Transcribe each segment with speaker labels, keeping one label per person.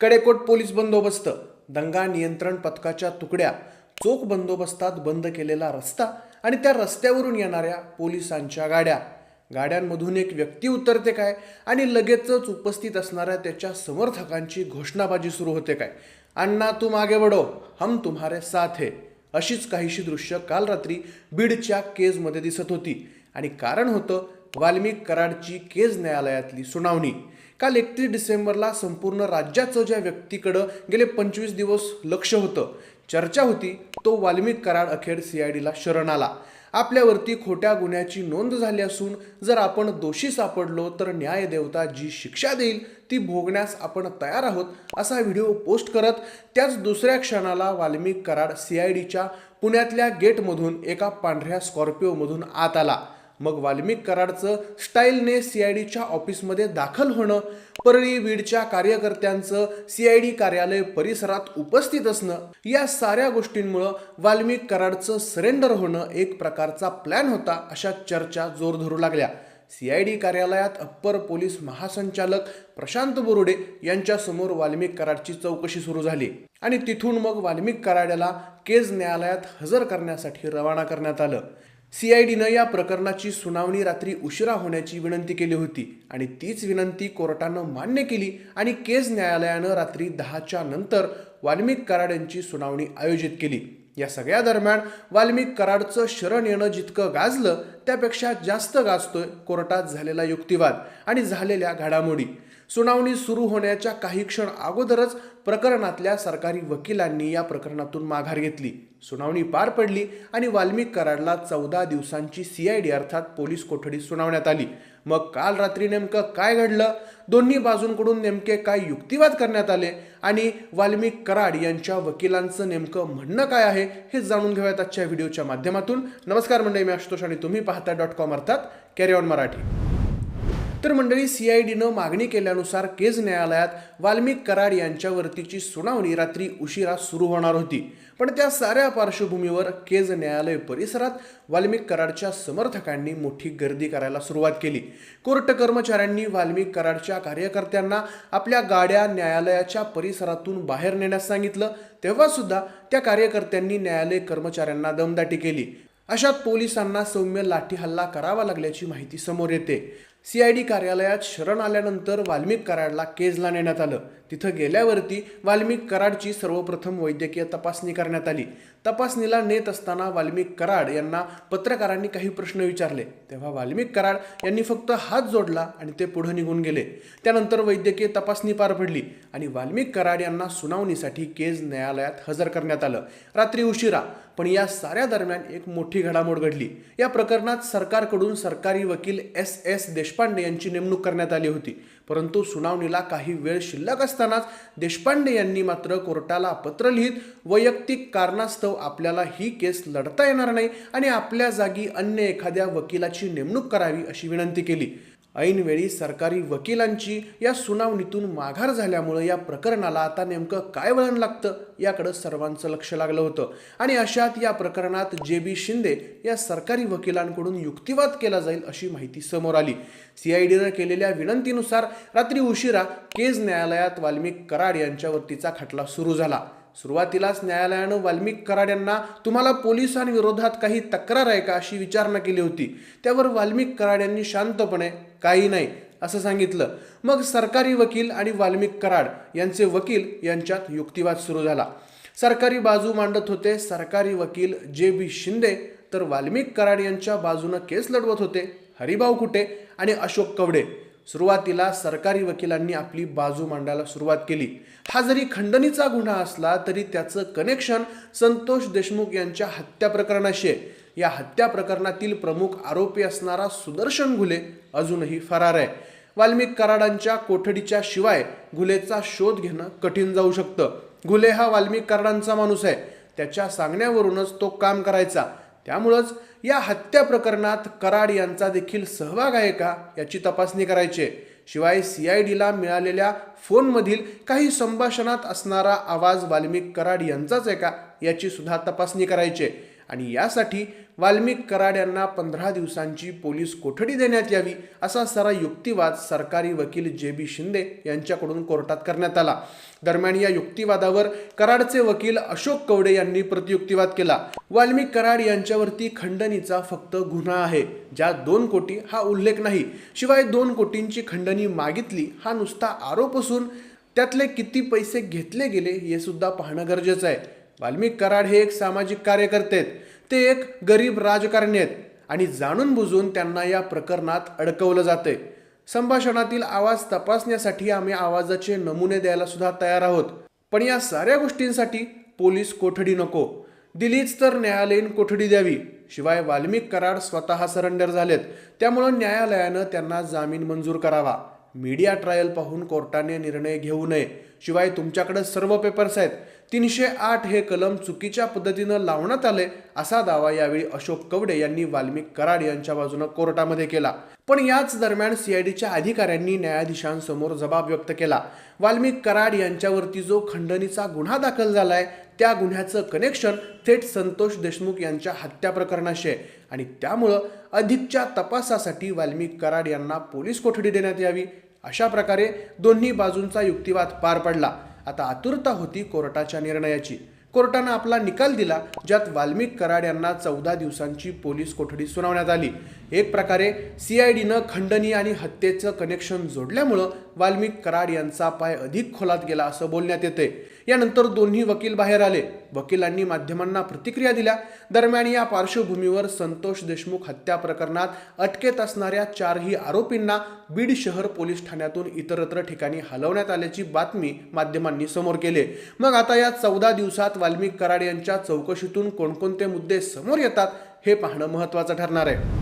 Speaker 1: कडेकोट पोलीस बंदोबस्त. दंगा नियंत्रण पथकाच्या तुकड्या. चोख बंदोबस्तात बंद केलेला रस्ता आणि त्या रस्त्यावरून येणाऱ्या पोलिसांच्या गाड्या. गाड्यांमधून एक व्यक्ती उतरते काय आणि लगेचच उपस्थित असणाऱ्या त्याच्या समर्थकांची घोषणाबाजी सुरू होते काय? अण्णा तुम मागे बडो हम तुम्हारे साथ है. अशीच काहीशी दृश्य काल रात्री बीडच्या केजमध्ये दिसत होती. आणि कारण होतं वाल्मिक कराडची केज न्यायालयातली सुनावणी. काल एकतीस डिसेंबरला संपूर्ण राज्याचं ज्या व्यक्तीकडं गेले पंचवीस दिवस लक्ष होतं चर्चा होती तो वाल्मिक कराड अखेर सीआयडीला शरण आला. आपल्यावरती खोट्या गुन्ह्याची नोंद झाली असून जर आपण दोषी सापडलो तर न्यायदेवता जी शिक्षा देईल ती भोगण्यास आपण तयार आहोत असा व्हिडिओ पोस्ट करत त्याच दुसऱ्या क्षणाला वाल्मिक कराड सीआयडीच्या पुण्यातल्या गेटमधून एका पांढऱ्या स्कॉर्पिओमधून आत आला. मग वाल्मिक कराडचं स्टाईलने सीआयडीच्या ऑफिसमध्ये दाखल होणं परळी बीडच्या कार्यकर्त्यांचं सीआयडी कार्यालय परिसरात उपस्थित असणं या साऱ्या गोष्टींमुळं वाल्मिक कराडचं सरेंडर होणं एक प्रकारचा प्लॅन होता अशा चर्चा जोर धरू लागल्या. सीआयडी कार्यालयात अप्पर पोलीस महासंचालक प्रशांत बोरुडे यांच्यासमोर वाल्मिक कराडची चौकशी सुरू झाली आणि तिथून मग वाल्मिक कराड्याला केज न्यायालयात हजर करण्यासाठी रवाना करण्यात आलं. सीआयडीनं या प्रकरणाची सुनावणी रात्री उशिरा होण्याची विनंती केली होती आणि तीच विनंती कोर्टानं मान्य केली आणि केस न्यायालयानं रात्री दहाच्या नंतर वाल्मिक कराड यांची सुनावणी आयोजित केली. या सगळ्या दरम्यान वाल्मिक कराडचं शरण येणं जितकं गाजलं त्यापेक्षा जास्त गाजतोय कोर्टात झालेला युक्तिवाद आणि झालेल्या घडामोडी. सुनावणी सुरू होण्याच्या काही क्षण अगोदरच प्रकरणातल्या सरकारी वकिलांनी या प्रकरणातून माघार घेतली. सुनावणी पार पडली आणि वाल्मिक कराडला चौदा दिवसांची सीआयडी अर्थात पोलीस कोठडी सुनावण्यात आली. मग काल रात्री नेमकं काय घडलं? दोन्ही बाजूंकडून नेमके काय युक्तिवाद करण्यात आले? आणि वाल्मिक कराड यांच्या वकिलांचं नेमकं म्हणणं काय आहे हे जाणून घेऊयात आजच्या व्हिडिओच्या माध्यमातून. नमस्कार मंडळी मी आशुतोष आणि तुम्ही पाहता डॉट कॉम अर्थात कॅरी ऑन मराठी. तर मंडळी सी आय डीनं मागणी केल्यानुसार केज न्यायालयात वाल्मिक कराड यांच्यावरतीची सुनावणी रात्री उशिरा सुरू होणार होती. पण त्या साऱ्या पार्श्वभूमीवर केज न्यायालय परिसरात वाल्मिक कराडच्या समर्थकांनी मोठी गर्दी करायला सुरुवात केली. कोर्ट कर्मचाऱ्यांनी वाल्मिक कराडच्या कार्यकर्त्यांना आपल्या गाड्या न्यायालयाच्या परिसरातून बाहेर नेण्यास सांगितलं. तेव्हा सुद्धा त्या कार्यकर्त्यांनी न्यायालय कर्मचाऱ्यांना दमदाटी केली. अशात पोलिसांना सौम्य लाठी हल्ला करावा लागल्याची माहिती समोर येते. सीआयडी कार्यालयात शरण आल्यानंतर वाल्मिक कराडला केजला नेण्यात आलं. तिथं गेल्यावरती वाल्मिक कराडची सर्वप्रथम वैद्यकीय तपासणी करण्यात आली. तपासणीला नेत असताना वाल्मिक कराड यांना पत्रकारांनी काही प्रश्न विचारले. तेव्हा वाल्मिक कराड यांनी फक्त हात जोडला आणि ते पुढे निघून गेले. त्यानंतर वैद्यकीय तपासणी पार पडली आणि वाल्मिक कराड यांना सुनावणीसाठी केज न्यायालयात हजर करण्यात आलं. रात्री उशिरा पण या साऱ्या दरम्यान एक मोठी घडामोड घडली. या प्रकरणात सरकारकडून सरकारी वकील एस एस देश देशपांडे यांची नेमणूक करण्यात आली होती. परंतु सुनावणीला काही वेळ शिल्लक असतानाच देशपांडे यांनी मात्र कोर्टाला पत्र लिहित वैयक्तिक कारणास्तव आपल्याला ही केस लढता येणार नाही आणि आपल्या जागी अन्य एखाद्या वकिलाची नेमणूक करावी अशी विनंती केली. ऐनवेळी सरकारी वकिलांची या सुनावणीतून माघार झाल्यामुळं या प्रकरणाला आता नेमकं काय वळण लागतं याकडं सर्वांचं लक्ष लागलं होतं. आणि अशात या प्रकरणात जे बी शिंदे या सरकारी वकिलांकडून युक्तिवाद केला जाईल अशी माहिती समोर आली. सीआयडीनं केलेल्या विनंतीनुसार रात्री उशिरा केज न्यायालयात वाल्मिक कराड यांच्यावरतीचा खटला सुरू झाला. सुरुवातीलाच न्यायालयानं वाल्मिक कराड यांना तुम्हाला पोलिसांविरोधात काही तक्रार आहे का? अशी विचारणा केली होती. त्यावर वाल्मिक कराड यांनी शांतपणे काही नाही असं सांगितलं. मग सरकारी वकील आणि वाल्मिक कराड यांचे वकील यांच्यात युक्तिवाद सुरू झाला. सरकारी बाजू मांडत होते. सरकारी वकील जे बी शिंदे तर वाल्मिक कराड यांच्या बाजूनं केस लढवत होते. हरिभाऊ कुटे आणि अशोक कवडे. सुरुवातीला सरकारी वकिलांनी आपली बाजू मांडायला सुरुवात केली. हा जरी खंडणीचा गुन्हा असला तरी त्याचं कनेक्शन संतोष देशमुख यांच्या हत्या प्रकरणाशी आहे. या हत्या प्रकरणातील प्रमुख आरोपी असणारा सुदर्शन घुले अजूनही फरार आहे. वाल्मिक कराडांच्या कोठडीच्या शिवाय घुलेचा शोध घेणं कठीण जाऊ शकतं. घुले हा वाल्मिक कराडांचा माणूस आहे. त्याच्या सांगण्यावरूनच तो काम करायचा. त्यामुळंच या हत्या प्रकरणात कराड यांचा देखील सहभाग आहे का याची तपासणी करायची आहे. शिवाय डीला मिळालेल्या फोनमधील काही संभाषणात असणारा आवाज वाल्मिक कराड यांचाच आहे का याची सुद्धा तपासणी करायची आहे. आणि यासाठी वाल्मिक कराड यांना पंधरा दिवसांची पोलीस कोठडी देण्यात यावी असा सारा युक्तिवाद सरकारी वकील जे बी शिंदे यांच्याकडून कोर्टात करण्यात आला. दरम्यान या युक्तिवादावर कराडचे वकील अशोक कवडे यांनी प्रतियुक्तिवाद केला. वाल्मिक कराड यांच्यावरती खंडणीचा फक्त गुन्हा आहे. ज्यात दोन कोटी हा उल्लेख नाही. शिवाय दोन कोटींची खंडणी मागितली हा नुसता आरोप असून त्यातले किती पैसे घेतले गेले हे सुद्धा पाहणं गरजेचं आहे. वाल्मिक कराड हे एक सामाजिक कार्यकर्ते आहेत. ते एक गरीब राजकारणी आहेत आणि जाणून बुजून त्यांना या प्रकरणात अडकवलं जातंय. संभाषणातील आवाज तपासण्यासाठी आम्ही आवाजाचे नमुने द्यायला सुद्धा तयार आहोत. पण या साऱ्या गोष्टींसाठी पोलीस कोठडी नको. दिलीच तर न्यायालयीन कोठडी द्यावी. शिवाय वाल्मिक कराड स्वतः सरेंडर झालेत. त्यामुळं न्यायालयानं त्यांना जामीन मंजूर करावा. मीडिया ट्रायल पाहून कोर्टाने निर्णय घेऊ नये. शिवाय तुमच्याकडे सर्व पेपर्स आहेत. तीनशे आठ हे कलम चुकीच्या पद्धतीनं लावण्यात आले असा दावा यावेळी अशोक कवडे यांनी वाल्मिक कराड यांच्या बाजूनं कोर्टामध्ये केला. पण याच दरम्यान सीआयडीच्या अधिकाऱ्यांनी न्यायाधीशांसमोर जबाब व्यक्त केला. वाल्मिक कराड यांच्यावरती जो खंडणीचा गुन्हा दाखल झालाय त्या गुन्ह्याचं कनेक्शन थेट संतोष देशमुख यांच्या हत्या प्रकरणाशी आहे. आणि त्यामुळं अधिकच्या तपासासाठी वाल्मिक कराड यांना पोलीस कोठडी देण्यात यावी अशा प्रकारे दोन्ही बाजूंचा युक्तिवाद पार पडला. आता आतुरता होती कोर्टाच्या निर्णयाची. कोर्टानं आपला निकाल दिला ज्यात वाल्मिक कराड यांना चौदा दिवसांची पोलीस कोठडी सुनावण्यात आली. एक प्रकारे सी आय डीनं खंडणी आणि हत्येचं कनेक्शन जोडल्यामुळं वाल्मिक कराड यांचा पाय अधिक खोलात गेला असं बोलण्यात येते यानंतर दोन्ही वकील बाहेर आले. वकिलांनी माध्यमांना प्रतिक्रिया दिल्या. दरम्यान या पार्श्वभूमीवर संतोष देशमुख हत्या प्रकरणात अटकेत असणाऱ्या चारही आरोपींना बीड शहर पोलीस ठाण्यातून इतरत्र ठिकाणी हलवण्यात आल्याची बातमी माध्यमांनी समोर केली. मग आता या चौदा दिवसात वाल्मिक कराड यांच्या चौकशीतून कोणकोणते मुद्दे समोर येतात हे पाहणं महत्त्वाचं ठरणार आहे.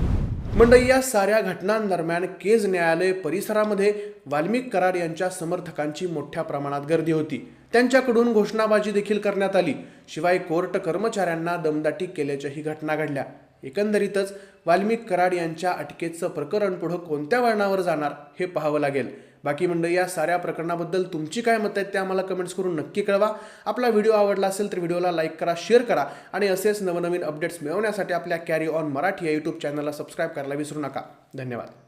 Speaker 1: मंडई या साऱ्या घटनांदरम्यान केज न्यायालय परिसरामध्ये वाल्मिक कराड यांच्या समर्थकांची मोठ्या प्रमाणात गर्दी होती. त्यांच्याकडून घोषणाबाजी देखील करण्यात आली. शिवाय कोर्ट कर्मचाऱ्यांना दमदाटी केल्याच्याही घटना घडल्या. एकंदरीतच वाल्मिक कराड यांच्या अटकेचं प्रकरण पुढं कोणत्या वळणावर जाणार हे पाहावं लागेल. बाकी मंडळी या साऱ्या प्रकरणाबद्दल तुमची काय मत आहेत ते आम्हाला कमेंट्स करून नक्की कळवा. आपला व्हिडिओ आवडला असेल तर व्हिडिओला लाईक करा शेअर करा आणि असेच नवनवीन अपडेट्स मिळवण्यासाठी आपल्या कॅरी ऑन मराठी या यूट्यूब चॅनलला सबस्क्राईब करायला विसरू नका. धन्यवाद.